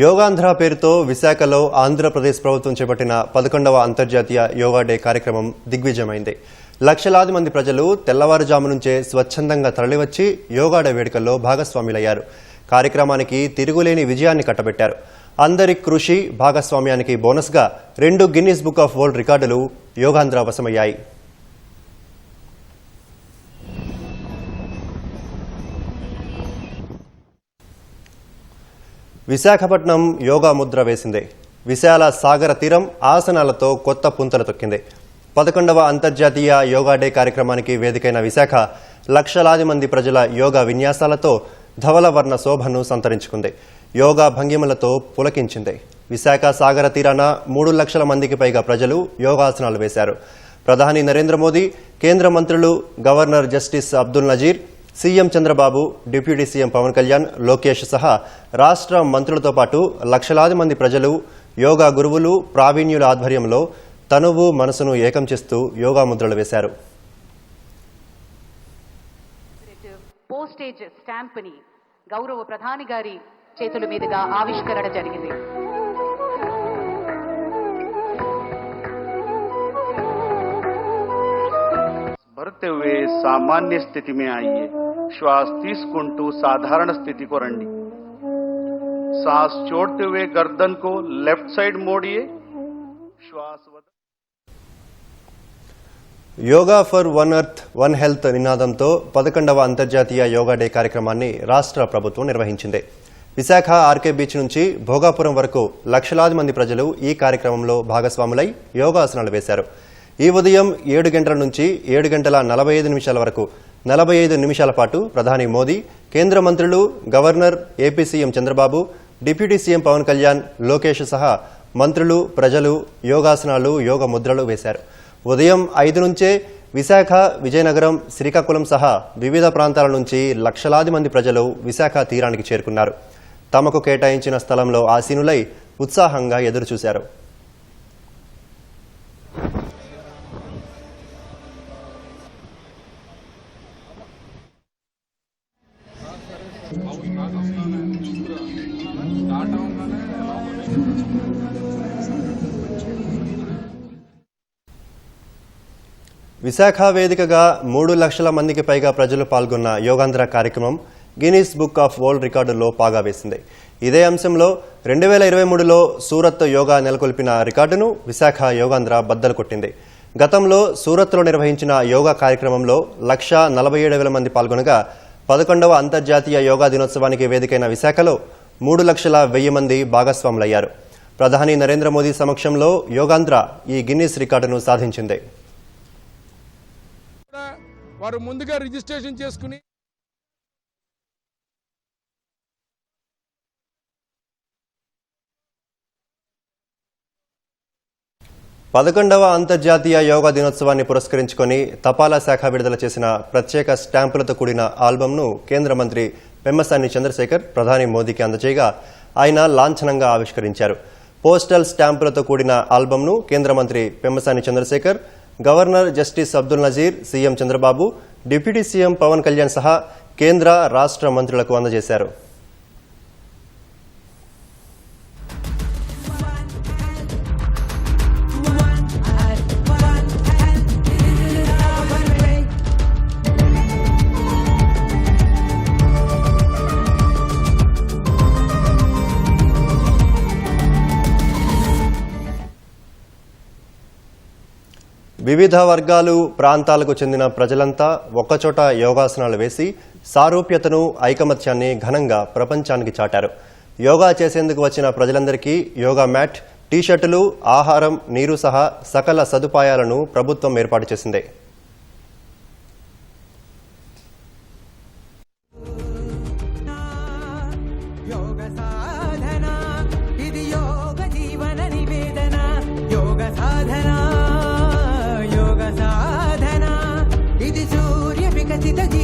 యోగాంధ్ర పేరుతో విశాఖలో ఆంధ్రప్రదేశ్ ప్రభుత్వం చేపట్టిన పదకొండవ అంతర్జాతీయ యోగా డే కార్యక్రమం దిగ్విజయమైంది. లక్షలాది మంది ప్రజలు తెల్లవారుజాము నుంచే స్వచ్ఛందంగా తరలివచ్చి యోగా డే వేడుకల్లో భాగస్వాములయ్యారు. కార్యక్రమానికి తిరుగులేని విజయాన్ని కట్టబెట్టారు. అందరి కృషి భాగస్వామ్యానికి బోనస్గా రెండు గిన్నీస్ బుక్ ఆఫ్ వరల్డ్ రికార్డులు యోగాంధ్ర వశమయ్యాయి. విశాఖపట్నం యోగా ముద్ర వేసింది. విశాల సాగర తీరం ఆసనాలతో కొత్త పుంతలు తొక్కింది. పదకొండవ అంతర్జాతీయ యోగా డే కార్యక్రమానికి వేదికైన విశాఖ లక్షలాది మంది ప్రజల యోగా విన్యాసాలతో ధవల వర్ణ శోభను సంతరించుకుంది. యోగా భంగిమలతో పులకించింది. విశాఖ సాగర తీరాన మూడు లక్షల మందికి పైగా ప్రజలు యోగాసనాలు వేశారు. ప్రధాని నరేంద్ర మోదీ కేంద్ర మంత్రులు governor justice Abdul Nazeer CM Chandrababu deputy CM Pawan Kalyan Lokesh సహా రాష్ట్ర మంత్రులతో పాటు లక్షలాది మంది ప్రజలు యోగా గురువులు ప్రావీణ్యుల ఆధ్వర్యంలో తనువు మనసును ఏకం చేస్తూ యోగా ముద్రలు వేశారు. పోస్టేజ్ స్టాంప్ని గౌరవ ప్రధాని గారి చేతుల మీదుగా ఆవిష్కరణ జరిగింది. बढ़ते हुए सामान्य स्थिति में श्वास తీసుకుంటూ సాధారణ స్థితికి రండి सांस छोड़ते हुए गर्दन को लेफ्ट साइड मोड़िए श्वास वद- yoga for one earth one health నినాదంతో పదకొండవ అంతర్జాతీయ యోగా డే కార్యక్రమాన్ని రాష్ట్ర ప్రభుత్వం నిర్వహించింది విశాఖ ఆర్కే బీచ్ నుంచి భోగాపురం వరకు లక్షలాది మంది ప్రజలు ఈ కార్యక్రమంలో భాగస్వాములై యోగాసనాలు వేశారు ఈ ఉదయం ఏడు గంటల నుంచి ఏడు గంటల నలభై ఐదు నిమిషాల వరకు నలభై ఐదు నిమిషాల పాటు ప్రధాని మోదీ కేంద్ర మంత్రులు governor AP CM Chandrababu deputy CM Pawan Kalyan Lokesh సహా మంత్రులు ప్రజలు యోగాసనాలు యోగ ముద్రలు వేశారు. ఉదయం ఐదు నుంచే విశాఖ విజయనగరం శ్రీకాకుళం సహా వివిధ ప్రాంతాల నుంచి లక్షలాది మంది ప్రజలు విశాఖ తీరానికి చేరుకున్నారు. తమకు కేటాయించిన స్థలంలో ఆసీనులై ఉత్సాహంగా ఎదురుచూశారు. విశాఖ వేదికగా మూడు లక్షల మందికి పైగా ప్రజలు పాల్గొన్న యోగాంధ్ర కార్యక్రమం గినీస్ బుక్ ఆఫ్ వరల్డ్ రికార్డుల్లో పాగా వేసింది. ఇదే అంశంలో రెండు వేల ఇరవై మూడులో సూరత్ యోగా నెలకొల్పిన రికార్డును విశాఖ యోగాంధ్ర బద్దలు కొట్టింది. గతంలో సూరత్లో నిర్వహించిన యోగా కార్యక్రమంలో లక్ష నలభై ఏడు వేల మంది పాల్గొనగా పదకొండవ అంతర్జాతీయ యోగా దినోత్సవానికి వేదికైన విశాఖలో మూడు లక్షల వెయ్యి మంది భాగస్వాములయ్యారు. ప్రధాని నరేంద్ర మోదీ సమక్షంలో యోగాంధ్ర ఈ గిన్నీస్ రికార్డును సాధించింది. వారు ముందుగా రిజిస్ట్రేషన్ చేసుకుని పదకొండవ అంతర్జాతీయ యోగా దినోత్సవాన్ని పురస్కరించుకొని తపాలా శాఖ విడుదల చేసిన ప్రత్యేక స్టాంపులతో కూడిన ఆల్బంను కేంద్ర మంత్రి పెమ్మసాని చంద్రశేఖర్ ప్రధాని మోదీకి అందజేయగా ఆయన లాంఛనంగా ఆవిష్కరించారు. పోస్టల్ స్టాంపులతో కూడిన ఆల్బంను కేంద్ర మంత్రి Pemmasani Chandrasekhar governor justice Abdul Nazeer CM Chandrababu deputy CM Pawan Kalyan సహా కేంద్ర రాష్ట్ర మంత్రులకు అందజేశారు. వివిధ వర్గాలు ప్రాంతాలకు చెందిన ప్రజలంతా ఒక్కచోట యోగాసనాలు వేసి సారూప్యతను ఐకమత్యాన్ని ఘనంగా ప్రపంచానికి చాటారు. యోగా చేసేందుకు వచ్చిన ప్రజలందరికీ యోగా మ్యాట్ టీషర్టులు ఆహారం నీరు సహా సకల సదుపాయాలను ప్రభుత్వం ఏర్పాటు చేసింది. యోగ vida